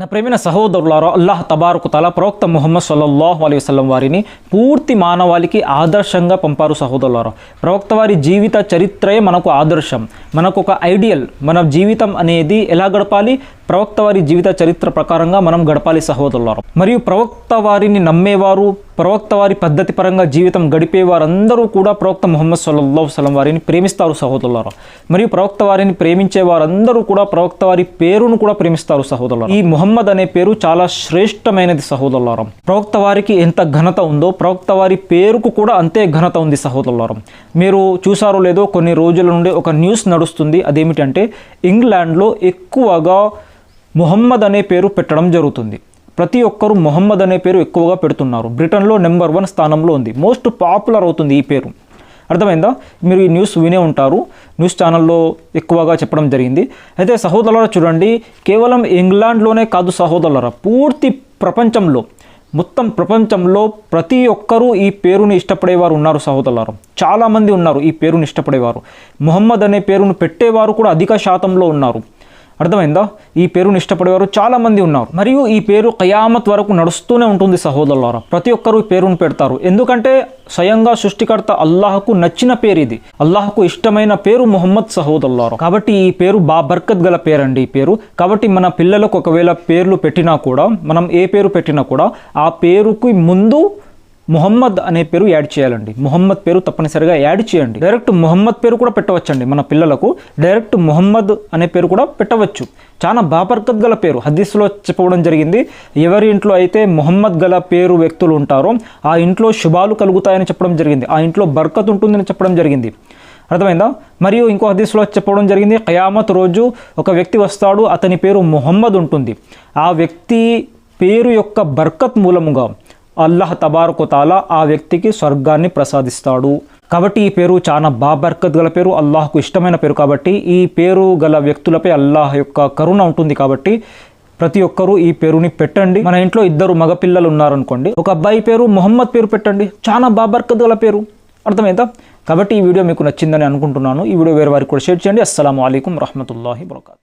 నా ప్రేమైన సహోదరులారా అల్లాహ్ తబారుకు తల ప్రవక్త ముహమ్మద్ సల్లల్లాహు అలైహి వసలం వారిని పూర్తి మానవాళికి ఆదర్శంగా పంపారు సహోదరులారా. ప్రవక్త వారి జీవిత చరిత్రయే మనకు ఆదర్శం. మనకు ఒక ఐడియల్ మన జీవితం అనేది ఎలా గడపాలి? ప్రవక్త వారి జీవిత చరిత్ర ప్రకారంగా మనం గడపాలి సహోదరులారు. మరియు ప్రవక్త వారిని నమ్మేవారు ప్రవక్త వారి పద్ధతి పరంగా జీవితం గడిపే వారందరూ కూడా ప్రవక్త ముహమ్మద్ సల్లల్లాహు సలం వారిని ప్రేమిస్తారు సహోదరులారు. మరియు ప్రవక్త వారిని ప్రేమించే వారందరూ కూడా ప్రవక్త వారి పేరును కూడా ప్రేమిస్తారు సహోదరులారా. ఈ ముహమ్మద్ అనే పేరు చాలా శ్రేష్టమైనది సహోదరులారం. ప్రవక్త వారికి ఎంత ఘనత ఉందో ప్రవక్త వారి పేరుకు కూడా అంతే ఘనత ఉంది సహోదరులారం. మీరు చూసారో లేదో కొన్ని రోజుల నుండి ఒక న్యూస్ నడుస్తుంది. అదేమిటంటే ఇంగ్లాండ్లో ఎక్కువగా మొహమ్మద్ అనే పేరు పెట్టడం జరుగుతుంది. ప్రతి ఒక్కరూ మొహమ్మద్ అనే పేరు ఎక్కువగా పెడుతున్నారు. బ్రిటన్లో నెంబర్ వన్ స్థానంలో ఉంది. మోస్ట్ పాపులర్ అవుతుంది ఈ పేరు. అర్థమైందా? మీరు ఈ న్యూస్ వినే ఉంటారు. న్యూస్ ఛానల్లో ఎక్కువగా చెప్పడం జరిగింది. అయితే సహోదరుల చూడండి. కేవలం ఇంగ్లాండ్లోనే కాదు సహోదరుల పూర్తి ప్రపంచంలో మొత్తం ప్రపంచంలో ప్రతి ఒక్కరూ ఈ పేరుని ఇష్టపడేవారు ఉన్నారు సహోదరులారు. చాలామంది ఉన్నారు ఈ పేరుని ఇష్టపడేవారు. మొహమ్మద్ అనే పేరును పెట్టేవారు కూడా అధిక శాతంలో ఉన్నారు. అర్థమైందా? ఈ పేరును ఇష్టపడేవారు చాలా మంది ఉన్నారు. మరియు ఈ పేరు కయామత్ వరకు నడుస్తూనే ఉంటుంది సహోదరులారా. ప్రతి ఒక్కరూ ఈ పేరును పెడతారు. ఎందుకంటే స్వయంగా సృష్టికర్త అల్లాహకు నచ్చిన పేరు ఇది. అల్లాహకు ఇష్టమైన పేరు ముహమ్మద్ సహోదరులారా. కాబట్టి ఈ పేరు బా బర్కత్ గల పేరండి ఈ పేరు. కాబట్టి మన పిల్లలకు ఒకవేళ పేర్లు పెట్టినా కూడా మనం ఏ పేరు పెట్టినా కూడా ఆ పేరుకి ముందు ముహమ్మద్ అనే పేరు యాడ్ చేయాలండి. ముహమ్మద్ పేరు తప్పనిసరిగా యాడ్ చేయండి. డైరెక్ట్ ముహమ్మద్ పేరు కూడా పెట్టవచ్చండి మన పిల్లలకు. డైరెక్ట్ ముహమ్మద్ అనే పేరు కూడా పెట్టవచ్చు. చాలా బాబర్కత్ గల పేరు. హదీస్లో చెప్పడం జరిగింది. ఎవరి ఇంట్లో అయితే మొహమ్మద్ గల పేరు వ్యక్తులు ఉంటారో ఆ ఇంట్లో శుభాలు కలుగుతాయని చెప్పడం జరిగింది. ఆ ఇంట్లో బర్కత్ ఉంటుందని చెప్పడం జరిగింది. అర్థమైందా? మరియు ఇంకో హదీస్లో చెప్పడం జరిగింది ఖయామత్ రోజు ఒక వ్యక్తి వస్తాడు అతని పేరు మొహమ్మద్ ఉంటుంది. ఆ వ్యక్తి పేరు యొక్క బర్కత్ మూలముగా అల్లాహ్ తబారకు తాలా ఆ వ్యక్తికి స్వర్గాన్ని ప్రసాదిస్తాడు. కాబట్టి ఈ పేరు చాలా బాబర్కత్ గల పేరు అల్లాహ్కు ఇష్టమైన పేరు కాబట్టి ఈ పేరు గల వ్యక్తులపై అల్లాహ్ యొక్క కరుణ ఉంటుంది కాబట్టి ప్రతి ఒక్కరూ ఈ పేరుని పెట్టండి. మన ఇంట్లో ఇద్దరు మగపిల్లలు ఉన్నారనుకోండి ఒక అబ్బాయి పేరు మొహమ్మద్ పేరు పెట్టండి. చాలా బాబర్కత్ గల పేరు. అర్థమైందా? కాబట్టి ఈ వీడియో మీకు నచ్చిందని అనుకుంటున్నాను. ఈ వీడియో వేరే వారికి కూడా షేర్ చేయండి. అస్సలం అయికం రహమతుల్లాహి వరకాతు